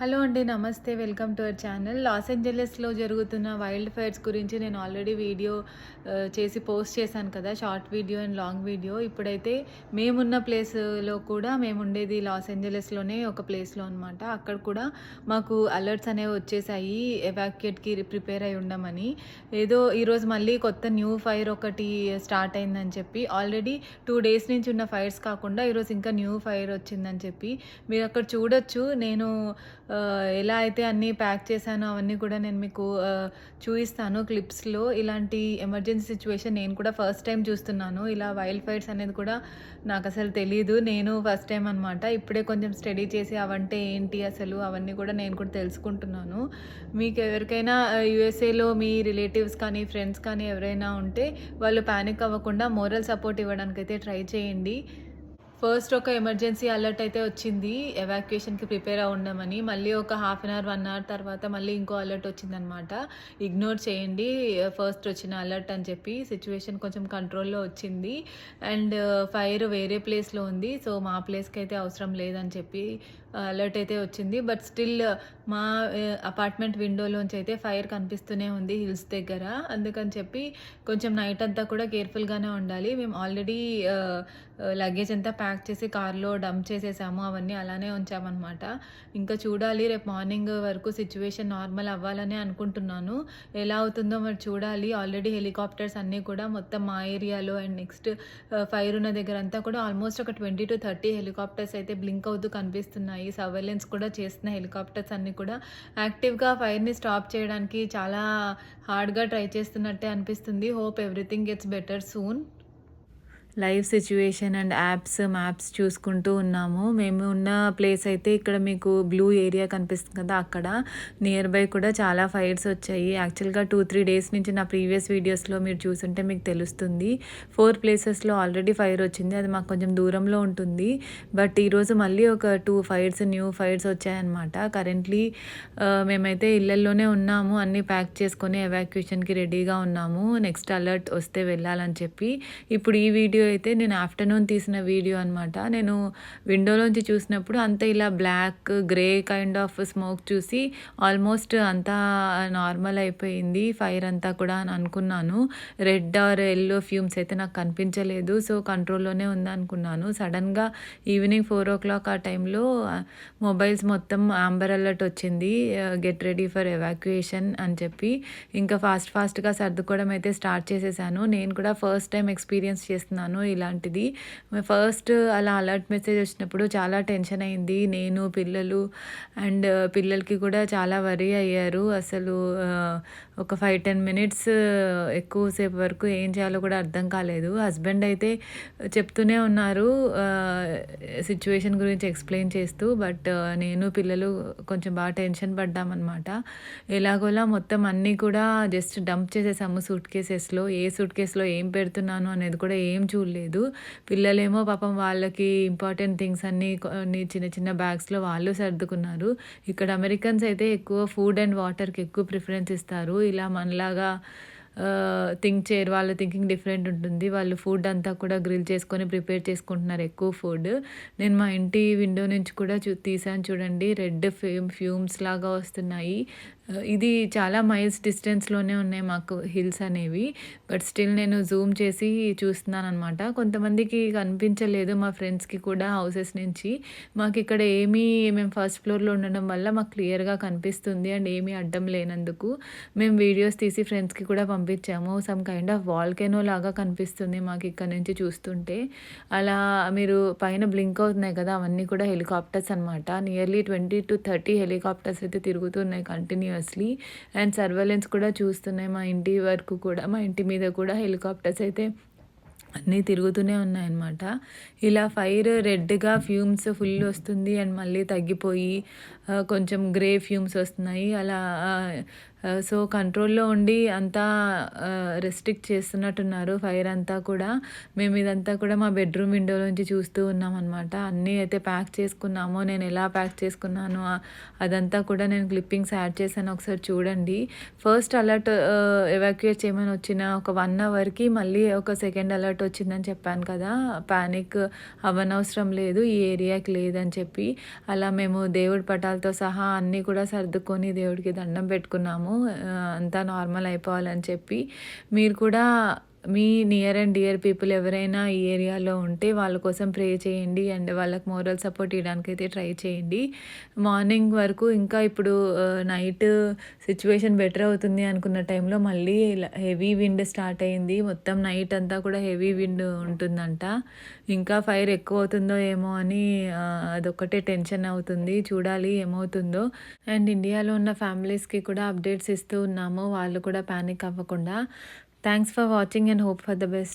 Hello అండి నమస్తే. Welcome to our channel. Los ఏంజలస్లో జరుగుతున్న వైల్డ్ ఫైర్స్ గురించి నేను ఆల్రెడీ వీడియో చేసి పోస్ట్ చేశాను కదా short video and long video. ఇప్పుడైతే మేమున్న ప్లేస్లో కూడా మేము ఉండేది లాస్ ఏంజలస్లోనే ఒక ప్లేస్లో అనమాట అక్కడ కూడా మాకు అలర్ట్స్ అనేవి వచ్చేసాయి ఎవాక్యుయేట్కి ప్రిపేర్ అయి ఉండమని. ఏదో ఈరోజు మళ్ళీ కొత్త న్యూ ఫైర్ ఒకటి స్టార్ట్ అయిందని చెప్పి ఆల్రెడీ టూ డేస్ నుంచి ఉన్న ఫైర్స్ కాకుండా ఈరోజు ఇంకా న్యూ ఫైర్ వచ్చిందని చెప్పి. మీరు అక్కడ చూడొచ్చు. నేను ఎలా అయితే అన్నీ ప్యాక్ చేశానో అవన్నీ కూడా నేను మీకు చూపిస్తాను క్లిప్స్లో. ఇలాంటి ఎమర్జెన్సీ సిచ్యువేషన్ నేను కూడా ఫస్ట్ టైం చూస్తున్నాను. ఇలా వైల్డ్ ఫైర్స్ అనేది కూడా నాకు అసలు తెలియదు నేను ఫస్ట్ టైం అనమాట ఇప్పుడే కొంచెం స్టడీ చేసి అవంటే ఏంటి అసలు అవన్నీ కూడా నేను కూడా తెలుసుకుంటున్నాను. మీకు ఎవరికైనా యూఎస్ఏలో మీ రిలేటివ్స్ కానీ ఫ్రెండ్స్ కానీ ఎవరైనా ఉంటే వాళ్ళు ప్యానిక్ అవ్వకుండా మోరల్ సపోర్ట్ ఇవ్వడానికి అయితే ట్రై చేయండి. ఫస్ట్ ఒక ఎమర్జెన్సీ అలర్ట్ అయితే వచ్చింది. ఎవాక్యుయేషన్కి ప్రిపేర్ అయి ఉండమని. మళ్ళీ ఒక half an hour one hour తర్వాత మళ్ళీ ఇంకో అలర్ట్ వచ్చిందనమాట. ఇగ్నోర్ చేయండి. ఫస్ట్ వచ్చిన అలర్ట్ అని చెప్పి సిచ్యువేషన్ కొంచెం కంట్రోల్లో వచ్చింది. అండ్ ఫైర్ వేరే ప్లేస్లో ఉంది. సో మా ప్లేస్కి అయితే అవసరం లేదని చెప్పి అలర్ట్ అయితే వచ్చింది. బట్ స్టిల్ మా అపార్ట్మెంట్ విండోలోంచి అయితే ఫైర్ కనిపిస్తూనే ఉంది హిల్స్ దగ్గర. అందుకని చెప్పి కొంచెం నైట్ అంతా కూడా కేర్ఫుల్గానే ఉండాలి. మేము ఆల్రెడీ లగేజ్ అంతా ప్యాక్ చేసి కార్లో డంప్ చేసేసాము అవన్నీ అలానే ఉంచామన్నమాట. ఇంకా చూడాలి రేపు మార్నింగ్ వరకు సిచ్యువేషన్ నార్మల్ అవ్వాలని అనుకుంటున్నాను. ఎలా అవుతుందో మరి చూడాలి. ఆల్రెడీ హెలికాప్టర్స్ అన్నీ కూడా మొత్తం మా ఏరియాలో అండ్ నెక్స్ట్ ఫైర్ ఉన్న దగ్గర అంతా కూడా ఆల్మోస్ట్ ఒక ట్వంటీ టు థర్టీ హెలికాప్టర్స్ అయితే బ్లింక్ అవుతూ కనిపిస్తున్నాయి. సర్వేలెన్స్ కూడా చేస్తున్న హెలికాప్టర్స్ అన్నీ కూడా. యాక్టివ్గా ఫైర్ని స్టాప్ చేయడానికి చాలా హార్డ్గా ట్రై చేస్తున్నట్టే అనిపిస్తుంది. Hope everything gets better soon. Live situation and apps maps చూసుకుంటూ ఉన్నాము. మేము ఉన్న ప్లేస్ అయితే ఇక్కడ మీకు బ్లూ ఏరియా కనిపిస్తుంది కదా అక్కడ. నియర్ బై కూడా చాలా ఫైర్స్ వచ్చాయి. యాక్చువల్గా టూ త్రీ డేస్ నుంచి నా ప్రీవియస్ వీడియోస్లో మీరు చూసుంటే మీకు తెలుస్తుంది. ఫోర్ ప్లేసెస్లో ఆల్రెడీ ఫైర్ వచ్చింది. అది మాకు కొంచెం దూరంలో ఉంటుంది. బట్ ఈరోజు మళ్ళీ ఒక టూ ఫైర్స్ న్యూ ఫైర్స్ వచ్చాయన్నమాట. కరెంట్లీ మేమైతే ఇళ్ళల్లోనే ఉన్నాము. అన్నీ ప్యాక్ చేసుకొని ఎవాక్యుయేషన్కి రెడీగా ఉన్నాము. నెక్స్ట్ అలర్ట్ వస్తే వెళ్ళాలని చెప్పి. ఇప్పుడు ఈ వీడియో అయితే నేను ఆఫ్టర్నూన్ తీసిన వీడియో అనమాట నేను విండోలోంచి చూసినప్పుడు అంతా ఇలా black grey kind of smoke చూసి ఆల్మోస్ట్ అంతా నార్మల్ అయిపోయింది. ఫైర్ అంతా కూడా అని అనుకున్నాను. రెడ్ ఆర్ ఎల్లో ఫ్యూమ్స్ అయితే నాకు కనిపించలేదు. సో కంట్రోల్లోనే ఉందనుకున్నాను సడన్గా ఈవినింగ్ ఫోర్ ఓ క్లాక్ ఆ టైంలో మొబైల్స్ మొత్తం ఆంబర్ అలర్ట్ వచ్చింది. గెట్ రెడీ ఫర్ ఎవాక్యుయేషన్ అని చెప్పి. ఇంకా ఫాస్ట్ ఫాస్ట్గా సర్దుకోవడం అయితే స్టార్ట్ చేసేసాను. నేను కూడా ఫస్ట్ టైం ఎక్స్పీరియన్స్ చేస్తున్నాను. ఇలాంటిది. ఫస్ట్ అలా అలర్ట్ మెసేజ్ వచ్చినప్పుడు చాలా టెన్షన్ అయింది. నేను పిల్లలు అండ్ పిల్లలకి కూడా చాలా వరీ అయ్యారు. అసలు ఒక ఫైవ్ టెన్ మినిట్స్ ఎక్కువసేపు వరకు ఏం చేయాలో కూడా అర్థం కాలేదు. హస్బెండ్ అయితే చెప్తూనే ఉన్నారు సిచ్యువేషన్ గురించి ఎక్స్ప్లెయిన్ చేస్తూ. బట్ నేను పిల్లలు కొంచెం బాగా టెన్షన్ పడ్డామన్నమాట. ఎలాగోలా మొత్తం అన్నీ కూడా జస్ట్ డంప్ చేసేసాము సూట్ కేసెస్లో. ఏ సూట్ కేసులో ఏం పెడుతున్నాను అనేది కూడా ఏం చూడలేదు. పిల్లలేమో పాపం వాళ్ళకి ఇంపార్టెంట్ థింగ్స్ అన్నీ కొన్ని చిన్న చిన్న బ్యాగ్స్లో వాళ్ళు సర్దుకున్నారు. ఇక్కడ అమెరికన్స్ అయితే ఎక్కువ ఫుడ్ అండ్ వాటర్కి ఎక్కువ ప్రిఫరెన్స్ ఇస్తారు. ఇలా మనలాగా థింక్ చేయరు వాళ్ళ థింకింగ్ డిఫరెంట్ ఉంటుంది. వాళ్ళు ఫుడ్ అంతా కూడా గ్రిల్ చేసుకొని ప్రిపేర్ చేసుకుంటున్నారు ఎక్కువ ఫుడ్ నేను మా ఇంటి విండో నుంచి కూడా చూ తీసాను చూడండి. రెడ్ ఫ్యూమ్ ఫ్యూమ్స్ లాగా వస్తున్నాయి. ఇది చాలా మైల్స్ డిస్టెన్స్లోనే ఉన్నాయి మాకు హిల్స్ అనేవి. బట్ స్టిల్ నేను జూమ్ చేసి చూస్తున్నాను అనమాట కొంతమందికి కనిపించలేదు మా ఫ్రెండ్స్కి కూడా హౌసెస్ నుంచి. మాకు ఇక్కడ ఏమీ మేము ఫస్ట్ ఫ్లోర్లో ఉండడం వల్ల మాకు క్లియర్గా కనిపిస్తుంది అండ్ ఏమీ అడ్డం లేనందుకు. మేము వీడియోస్ తీసి ఫ్రెండ్స్కి కూడా పంపించాము. సమ్ కైండ్ ఆఫ్ వాల్కెనో లాగా కనిపిస్తుంది మాకు ఇక్కడ నుంచి చూస్తుంటే. అలా మీరు పైన బ్లింక్ అవుతున్నాయి కదా అవన్నీ కూడా హెలికాప్టర్స్ అనమాట nearly twenty to thirty helicopters అయితే తిరుగుతున్నాయి కంటిన్యూస్లీ అండ్ సర్వేలెన్స్ కూడా చూస్తున్నాయి మా ఇంటి వరకు కూడా మా ఇంటి మీద కూడా హెలికాప్టర్స్ అయితే అన్నీ తిరుగుతూనే ఉన్నాయన్నమాట. ఇలా ఫైర్ రెడ్గా ఫ్యూమ్స్ ఫుల్ వస్తుంది అండ్ మళ్ళీ తగ్గిపోయి కొంచెం గ్రే ఫ్యూమ్స్ వస్తున్నాయి. అలా సో, కంట్రోల్‌లో ఉండి అంతా రెస్ట్రిక్ట్ చేస్తున్నట్టున్నారు ఫైర్ అంతా కూడా. మేము ఇదంతా కూడా మా బెడ్‌రూమ్ విండోలోంచి చూస్తూ ఉన్నామనమాట. అన్నీ అయితే ప్యాక్ చేసుకున్నాము. నేను ఎలా ప్యాక్ చేసుకున్నాను అదంతా కూడా నేను క్లిప్పింగ్స్ యాడ్ చేశాను ఒకసారి చూడండి. ఫస్ట్ అలర్ట్ ఎవాక్యుయేట్ చేయమని వచ్చిన ఒక వన్ అవర్‌కి మళ్ళీ ఒక సెకండ్ అలర్ట్ వచ్చిందని చెప్పాను కదా! ప్యానిక్ అవ్వనవసరం లేదు. ఈ ఏరియాకి లేదని చెప్పి. అలా మేము దేవుడి పటాలతో సహా అన్నీ కూడా సర్దుకొని దేవుడికి దండం పెట్టుకున్నాము. అంతా నార్మల్ అయిపోవాలని చెప్పి. మీరు కూడా మీ నియర్ అండ్ డియర్ పీపుల్ ఎవరైనా ఈ ఏరియాలో ఉంటే వాళ్ళ కోసం ప్రే చేయండి. అండ్ వాళ్ళకి మోరల్ సపోర్ట్ ఇవ్వడానికి అయితే ట్రై చేయండి. మార్నింగ్ వరకు ఇంకా ఇప్పుడు నైట్ సిచ్యువేషన్ బెటర్ అవుతుంది అనుకున్న టైంలో మళ్ళీ హెవీ విండ్ స్టార్ట్ అయింది. మొత్తం నైట్ అంతా కూడా హెవీ విండ్ ఉంటుందంట. ఇంకా ఫైర్ ఎక్కువ అవుతుందో ఏమో అని అదొక్కటే టెన్షన్ అవుతుంది. చూడాలి ఏమవుతుందో. అండ్ ఇండియాలో ఉన్న ఫ్యామిలీస్‌కి కూడా అప్డేట్స్ ఇస్తూ ఉన్నాము. వాళ్ళు కూడా ప్యానిక్ అవ్వకుండా. Thanks for watching and hope for the best.